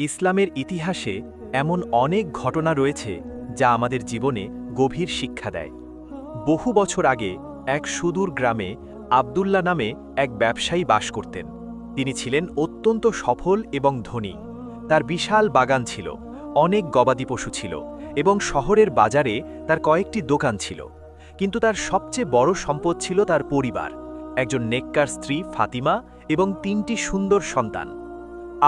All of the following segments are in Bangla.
ইসলামের ইতিহাসে এমন অনেক ঘটনা রয়েছে যা আমাদের জীবনে গভীর শিক্ষা দেয়। বহু বছর আগে এক সুদূর গ্রামে আবদুল্লা নামে এক ব্যবসায়ী বাস করতেন। তিনি ছিলেন অত্যন্ত সফল এবং ধনী। তার বিশাল বাগান ছিল, অনেক গবাদি পশু ছিল এবং শহরের বাজারে তার কয়েকটি দোকান ছিল। কিন্তু তার সবচেয়ে বড় সম্পদ ছিল তার পরিবার, একজন নেককার স্ত্রী ফাতিমা এবং তিনটি সুন্দর সন্তান।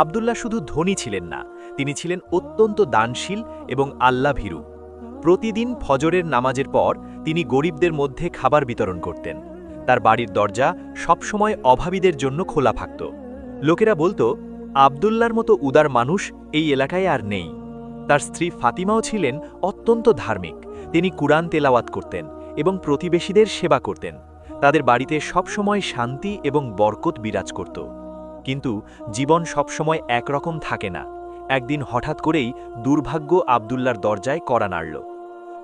আবদুল্লাহ শুধু ধনী ছিলেন না, তিনি ছিলেন অত্যন্ত দানশীল এবং আল্লাভীরু। প্রতিদিন ফজরের নামাজের পর তিনি গরিবদের মধ্যে খাবার বিতরণ করতেন। তার বাড়ির দরজা সবসময় অভাবীদের জন্য খোলা থাকত। লোকেরা বলতো আবদুল্লার মতো উদার মানুষ এই এলাকায় আর নেই। তার স্ত্রী ফাতিমাও ছিলেন অত্যন্ত ধার্মিক। তিনি কুরআন তেলাওয়াত করতেন এবং প্রতিবেশীদের সেবা করতেন। তাদের বাড়িতে সবসময় শান্তি এবং বরকত বিরাজ করত। কিন্তু জীবন সবসময় একরকম থাকে না। একদিন হঠাৎ করেই দুর্ভাগ্য আবদুল্লার দরজায় কড়া নাড়ল।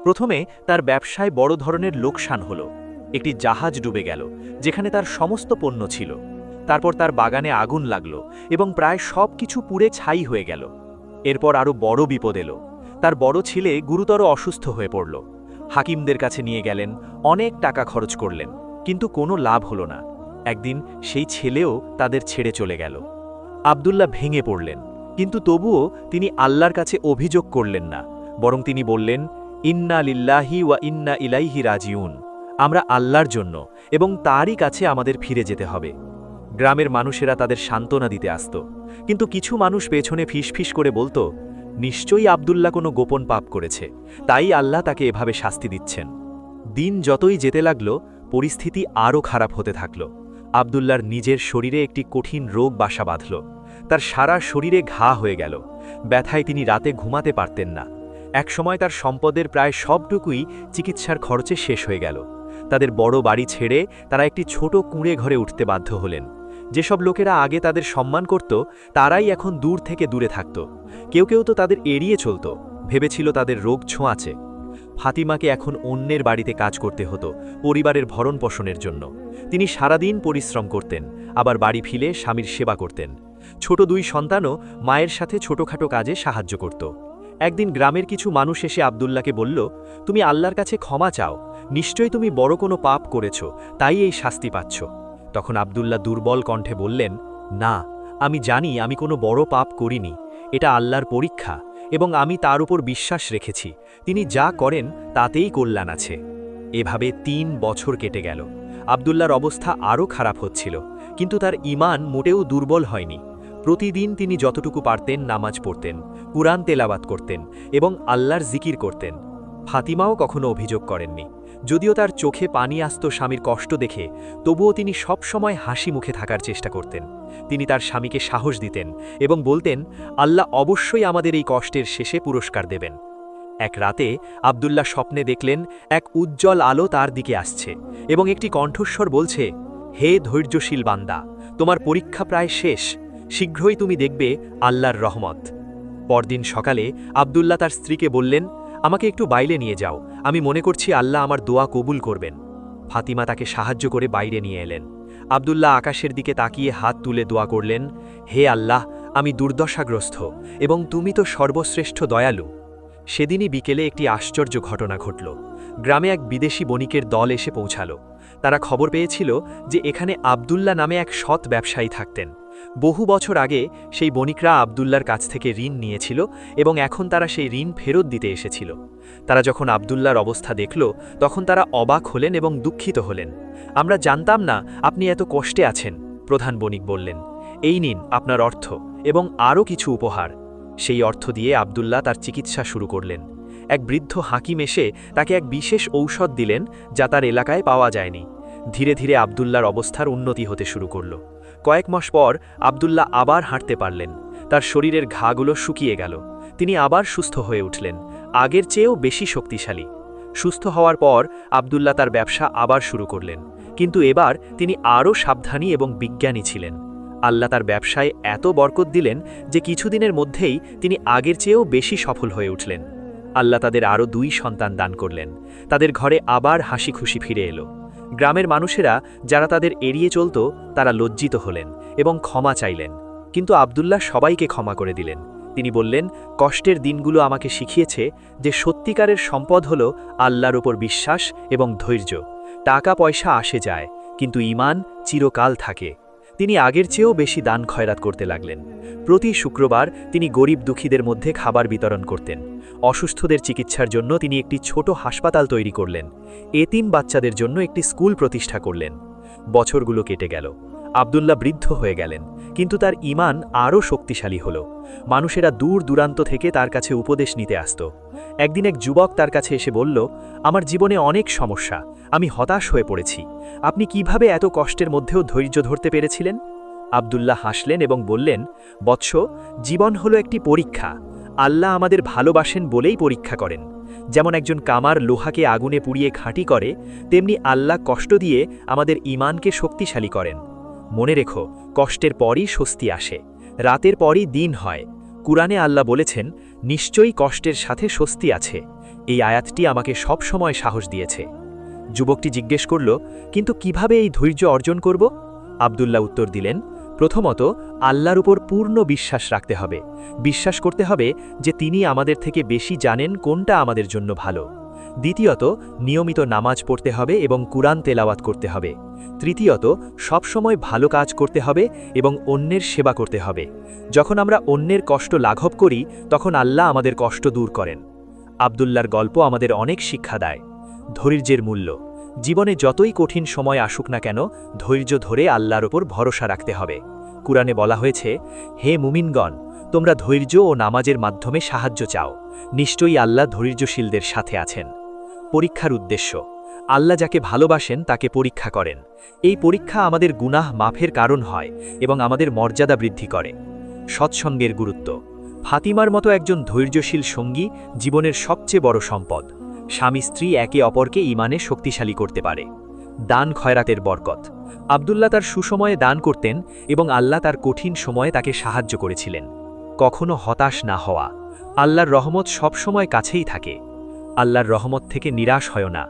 প্রথমে তার ব্যবসায় বড় ধরনের লোকসান হল। একটি জাহাজ ডুবে গেল, যেখানে তার সমস্ত পণ্য ছিল। তারপর তার বাগানে আগুন লাগল এবং প্রায় সব কিছু পুড়ে ছাই হয়ে গেল। এরপর আরও বড় বিপদ এলো। তার বড় ছেলে গুরুতর অসুস্থ হয়ে পড়ল। হাকিমদের কাছে নিয়ে গেলেন, অনেক টাকা খরচ করলেন, কিন্তু কোনো লাভ হলো না। একদিন সেই ছেলেও তাদের ছেড়ে চলে গেল। আবদুল্লাহ ভেঙে পড়লেন, কিন্তু তবুও তিনি আল্লাহর কাছে অভিযোগ করলেন না, বরং তিনি বললেন, ইন্না লিল্লাহি ওয়া ইন্না ইলাইহি রাজিউন, আমরা আল্লাহর জন্য এবং তারই কাছে আমাদের ফিরে যেতে হবে। গ্রামের মানুষেরা তাদের সান্ত্বনা দিতে আসত, কিন্তু কিছু মানুষ পেছনে ফিসফিস করে বলতো, নিশ্চয়ই আবদুল্লাহ কোনো গোপন পাপ করেছে, তাই আল্লাহ তাকে এভাবে শাস্তি দিচ্ছেন। দিন যতই যেতে লাগল, পরিস্থিতি আরও খারাপ হতে থাকল। আবদুল্লার নিজের শরীরে একটি কঠিন রোগ বাসা বাঁধল। তার সারা শরীরে ঘা হয়ে গেল। ব্যথায় তিনি রাতে ঘুমাতে পারতেন না। একসময় তার সম্পদের প্রায় সবটুকুই চিকিৎসার খরচে শেষ হয়ে গেল। তাদের বড় বাড়ি ছেড়ে তারা একটি ছোট কুঁড়ে ঘরে উঠতে বাধ্য হলেন। যেসব লোকেরা আগে তাদের সম্মান করত, তারাই এখন দূর থেকে দূরে থাকত। কেউ কেউ তো তাদের এড়িয়ে চলত। ভেবেছিল তাদের রোগ ছোঁয়াছে ফাতিমাকে এখন অন্যের বাড়িতে কাজ করতে হতো, পরিবারের ভরণ পোষণের জন্য। তিনি সারাদিন পরিশ্রম করতেন, আবার বাড়ি ফিরে স্বামীর সেবা করতেন। ছোট দুই সন্তানও মায়ের সাথে ছোটখাটো কাজে সাহায্য করত। একদিন গ্রামের কিছু মানুষ এসে আবদুল্লাকে বলল, তুমি আল্লাহর কাছে ক্ষমা চাও, নিশ্চয়ই তুমি বড় কোনো পাপ করেছ, তাই এই শাস্তি পাচ্ছ। তখন আবদুল্লাহ দুর্বল কণ্ঠে বললেন, না, আমি জানি আমি কোনো বড় পাপ করিনি, এটা আল্লাহর পরীক্ষা এবং আমি তার উপর বিশ্বাস রেখেছি। তিনি যা করেন, তাতেই কল্যাণ আছে। এভাবে তিন বছর কেটে গেল। আবদুল্লার অবস্থা আরও খারাপ হচ্ছিল, কিন্তু তার ইমান মোটেও দুর্বল হয়নি। প্রতিদিন তিনি যতটুকু পারতেন নামাজ পড়তেন, কুরআন তেলাবাত করতেন এবং আল্লাহর জিকির করতেন। ফাতিমাও কখনো অভিযোগ করেননি। যদিও তার চোখে পানি আসত স্বামীর কষ্ট দেখে, তবুও তিনি সব সময় হাসি মুখে থাকার চেষ্টা করতেন। তিনি তার স্বামীকে সাহস দিতেন এবং বলতেন, আল্লাহ অবশ্যই আমাদের এই কষ্টের শেষে পুরস্কার দেবেন। এক রাতে আবদুল্লাহ স্বপ্নে দেখলেন, এক উজ্জ্বল আলো তার দিকে আসছে এবং একটি কণ্ঠস্বর বলছে, হে ধৈর্যশীল বান্দা, তোমার পরীক্ষা প্রায় শেষ। শীঘ্রই তুমি দেখবে আল্লাহর রহমত। পরদিন সকালে আবদুল্লাহ তার স্ত্রীকে বললেন, আমাকে একটু বাইলে নিয়ে যাও আমি মনে করছি আল্লাহ আমার দোয়া কবুল করবেন। ফাতিমা তাকে সাহায্য করে বাইরে নিয়ে এলেন। আবদুল্লাহ আকাশের দিকে তাকিয়ে হাত তুলে দোয়া করলেন, হে আল্লাহ, আমি দুর্দশাগ্রস্ত এবং তুমি তো সর্বশ্রেষ্ঠ দয়ালু। সেদিনই বিকেলে একটি আশ্চর্য ঘটনা ঘটল। গ্রামে এক বিদেশি বণিকের দল এসে পৌঁছাল। তারা খবর পেয়েছিল যে এখানে আবদুল্লা নামে এক সৎ ব্যবসায়ী থাকতেন। বহু বছর আগে সেই বণিকরা আবদুল্লার কাছ থেকে ঋণ নিয়েছিল এবং এখন তারা সেই ঋণ ফেরত দিতে এসেছিল। তারা যখন আবদুল্লার অবস্থা দেখল, তখন তারা অবাক হলেন এবং দুঃখিত হলেন। আমরা জানতাম না আপনি এত কষ্টে আছেন প্রধান বণিক বললেন। এই নিন, আপনার অর্থ এবং আরও কিছু উপহার। সেই অর্থ দিয়ে আবদুল্লাহ তার চিকিৎসা শুরু করলেন। এক বৃদ্ধ হাকিম এসে তাকে এক বিশেষ ঔষধ দিলেন যা তার এলাকায় পাওয়া যায়নি। ধীরে ধীরে আবদুল্লার অবস্থার উন্নতি হতে শুরু করল। কয়েক মাস পর আবদুল্লাহ আবার হাঁটতে পারলেন। তার শরীরের ঘাগুলো শুকিয়ে গেল। তিনি আবার সুস্থ হয়ে উঠলেন। আগের চেয়েও বেশি শক্তিশালী। সুস্থ হওয়ার পর আবদুল্লাহ তার ব্যবসা আবার শুরু করলেন। কিন্তু এবার তিনি আরও সাবধানী এবং বিজ্ঞানী ছিলেন। আল্লাহ তার ব্যবসায় এত বরকত দিলেন যে কিছুদিনের মধ্যেই তিনি আগের চেয়েও বেশি সফল হয়ে উঠলেন। আল্লাহ তাদের আরও দুই সন্তান দান করলেন। তাদের ঘরে আবার হাসি খুশি ফিরে এলো। গ্রামের মানুষেরা যারা তাদের এড়িয়ে চলত, তারা লজ্জিত হলেন এবং ক্ষমা চাইলেন। কিন্তু আবদুল্লাহ সবাইকে ক্ষমা করে দিলেন। তিনি বললেন, কষ্টের দিনগুলো আমাকে শিখিয়েছে যে সত্যিকারের সম্পদ হল আল্লাহর ওপর বিশ্বাস এবং ধৈর্য। টাকা পয়সা আসে যায়, কিন্তু ইমান চিরকাল থাকে। তিনি আগের চেয়েও বেশি দান খয়রাত করতে লাগলেন। প্রতি শুক্রবার তিনি গরিব দুঃখীদের মধ্যে খাবার বিতরণ করতেন। অসুস্থদের চিকিৎসার জন্য তিনি একটি ছোট হাসপাতাল তৈরি করলেন। এতিম বাচ্চাদের জন্য একটি স্কুল প্রতিষ্ঠা করলেন। বছরগুলো কেটে গেল। আবদুল্লাহ বৃদ্ধ হয়ে গেলেন, কিন্তু তার ইমান আরও শক্তিশালী হল। মানুষেরা দূর দূরান্ত থেকে তার কাছে উপদেশ নিতে আসত। একদিন এক যুবক তার কাছে এসে বলল, আমার জীবনে অনেক সমস্যা, আমি হতাশ হয়ে পড়েছি। আপনি কীভাবে এত কষ্টের মধ্যেও ধৈর্য ধরতে পেরেছিলেন? আবদুল্লাহ হাসলেন এবং বললেন, বৎস, জীবন হলো একটি পরীক্ষা। আল্লাহ আমাদের ভালোবাসেন বলেই পরীক্ষা করেন। যেমন একজন কামার লোহাকে আগুনে পুড়িয়ে খাঁটি করে, তেমনি আল্লাহ কষ্ট দিয়ে আমাদের ইমানকে শক্তিশালী করেন। মনে রেখো, কষ্টের পরই স্বস্তি আসে, রাতের পরই দিন হয়। কুরআনে আল্লাহ বলেছেন, নিশ্চয়ই কষ্টের সাথে স্বস্তি আছে। এই আয়াতটি আমাকে সব সময় সাহস দিয়েছে। যুবকটি জিজ্ঞেস করল, কিন্তু কীভাবে এই ধৈর্য অর্জন করব? আবদুল্লাহ উত্তর দিলেন, প্রথমত, আল্লাহর উপর পূর্ণ বিশ্বাস রাখতে হবে। বিশ্বাস করতে হবে যে তিনি আমাদের থেকে বেশি জানেন কোনটা আমাদের জন্য ভালো। দ্বিতীয়ত, নিয়মিত নামাজ পড়তে হবে এবং কুরআন তেলাওয়াত করতে হবে। তৃতীয়ত, সবসময় ভালো কাজ করতে হবে এবং অন্যের সেবা করতে হবে। যখন আমরা অন্যের কষ্ট লাঘব করি, তখন আল্লাহ আমাদের কষ্ট দূর করেন। আবদুল্লার গল্প আমাদের অনেক শিক্ষা দেয়। ধৈর্যের মূল্য। জীবনে যতই কঠিন সময় আসুক না কেন, ধৈর্য ধরে আল্লাহর ওপর ভরসা রাখতে হবে। কুরআনে বলা হয়েছে, হে মুমিনগণ, তোমরা ধৈর্য ও নামাজের মাধ্যমে সাহায্য চাও। নিশ্চয়ই আল্লাহ ধৈর্যশীলদের সাথে আছেন। পরীক্ষার উদ্দেশ্য, আল্লাহ যাকে ভালোবাসেন তাকে পরীক্ষা করেন। এই পরীক্ষা আমাদের গুনাহ মাফের কারণ হয় এবং আমাদের মর্যাদা বৃদ্ধি করে। সৎসঙ্গের গুরুত্ব, ফাতিমার মতো একজন ধৈর্যশীল সঙ্গী জীবনের সবচেয়ে বড় সম্পদ। স্বামী স্ত্রী একে অপরকে ইমানে শক্তিশালী করতে পারে। দান খয়রাতের বরকত, আবদুল্লাহ তার সুসময়ে দান করতেন এবং আল্লাহ তার কঠিন সময়ে তাকে সাহায্য করেছিলেন। কখনো হতাশ না হওয়া আল্লাহর রহমত সবসময় কাছেই থাকে। আল্লাহর রহমত থেকে নিরাশ হয় না।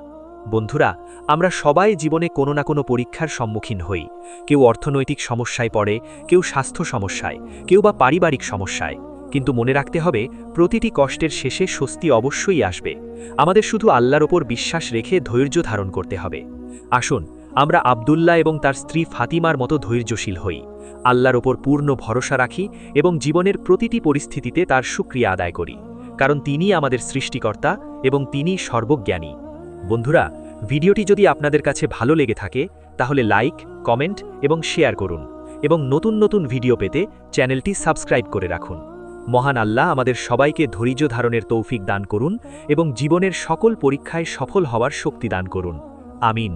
বন্ধুরা, আমরা সবাই জীবনে কোনো না কোনো পরীক্ষার সম্মুখীন হই। কেউ অর্থনৈতিক সমস্যায় পড়ে, কেউ স্বাস্থ্য সমস্যায়, কেউ বা পারিবারিক সমস্যায়। কিন্তু মনে রাখতে হবে, প্রতিটি কষ্টের শেষে স্বস্তি অবশ্যই আসবে। আমাদের শুধু আল্লাহর ওপর বিশ্বাস রেখে ধৈর্য ধারণ করতে হবে। আসুন, আমরা আবদুল্লাহ এবং তার স্ত্রী ফাতিমার মতো ধৈর্যশীল হই। আল্লাহর ওপর পূর্ণ ভরসা রাখি এবং জীবনের প্রতিটি পরিস্থিতিতে তার সুক্রিয়া আদায় করি, কারণ তিনি আমাদের সৃষ্টিকর্তা এবং তিনি সর্বজ্ঞানী। বন্ধুরা, ভিডিওটি যদি আপনাদের কাছে ভালো লেগে থাকে, তাহলে লাইক, কমেন্ট এবং শেয়ার করুন এবং নতুন নতুন ভিডিও পেতে চ্যানেলটি সাবস্ক্রাইব করে রাখুন। মহান আল্লাহ আমাদের সবাইকে ধৈর্য ধারণের তৌফিক দান করুন এবং জীবনের সকল পরীক্ষায় সফল হওয়ার শক্তি দান করুন। আমিন।